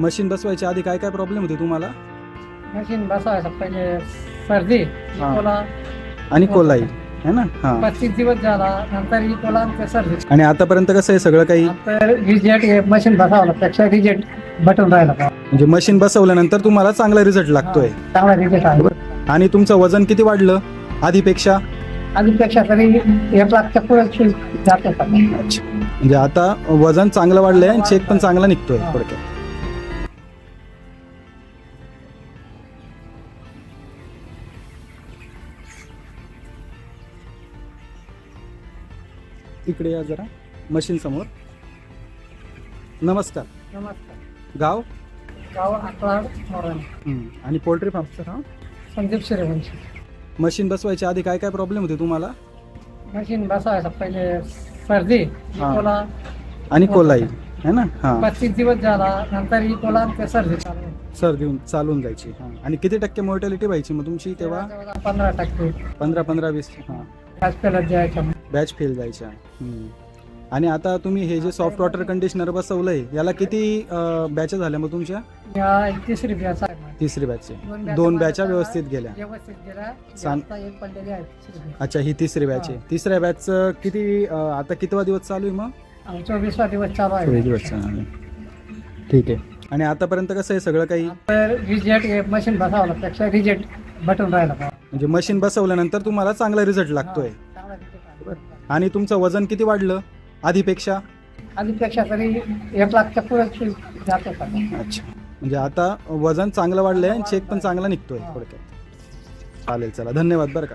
Machine बसवायच्या आधी काय काय प्रॉब्लेम होते तुम्हाला? मशीन बसवायचं पहिले सर्दी हा. इकोला. आणि कोलाई है ना? हां. पस्तीस दिवस झाला नंतर इकोला आणि ते सर्दी. आणि आतापर्यंत कसं आहे सगळं काही? नंतर मशीन बसवलं पेक्षा रिजेक्ट बटन राहिलं का म्हणजे मशीन बसवल्यानंतर तुम्हाला चांगला रिझल्ट लागतोय. चांगला आहे. आणि तुमचं वजन किती वाढलं आधीपेक्षा? आधीपेक्षा तरी एक लाखच्या पुढे जाते म्हणजे आता वजन चांगलं वाढलंय आणि चेक पण चांगला निघतोय थोडक्यात. इकडे या जरा मशीन समोर. नमस्कार. नमस्कार. गाव? गाव आकलाड मोरण हम्म. आणि पोल्ट्री फार्मचं नाव? संदीप सूर्यवंशी मशीन बसवायच्या आधी काय काय प्रॉब्लेम होते तुम्हाला? मशीन बसवायचं. पहिले सर्दी हा. इकोला. आणि कोलाई है ना? हां. पस्तीस दिवस झाला नंतर इकोला आणि ते सर्दी चालू आहे. सर्दी होऊन- चालून जायची हां. आणि किती टक्के मोर्टॅलिटी व्हायची मग तुमची तेव्हा? पंधरा टक्के. पंधरा पंधरा वीस हां. हॉस्पिटलात जायचं बॅच फेल जायच्या हम्म. आणि आता तुम्ही हे जे सॉफ्ट वॉटर कंडिशनर बसवलंय याला किती बॅच झाल्या मग तुमच्या? या तिसरी बॅच आहे. माझी. तिसरी बॅचचे दोन बॅचा माझ्या बॅचा व्यवस्थित गेल्या. व्यवस्थित गेल्या. सांग. आता एक पडलेली आहे तिसरी batch. अच्छा ही तिसरी बॅच आहे तिसऱ्या बॅचचं किती अं, आता कितवा दिवस चालू आहे मग? आणि चोवीसवा दिवस चालू आहे. ठीक आहे. आणि आतापर्यंत कसं आहे सगळं काही? तर रिजेक्ट मशीन बसवलं पेक्षा रिजेक्ट बटन राहिलं म्हणजे मशीन बसवल्यानंतर तुम्हाला चांगला रिझल्ट लागतोय. आणि तुमचं वजन किती वाढलं? आधीपेक्षा? आधीपेक्षा तरी एक लाखच्या पुढे जाते अच्छा. म्हणजे आता वजन चांगलं वाढलंय आणि चेक पण चांगला निघतोय थोडक्यात. चालेल चला. धन्यवाद बरं का.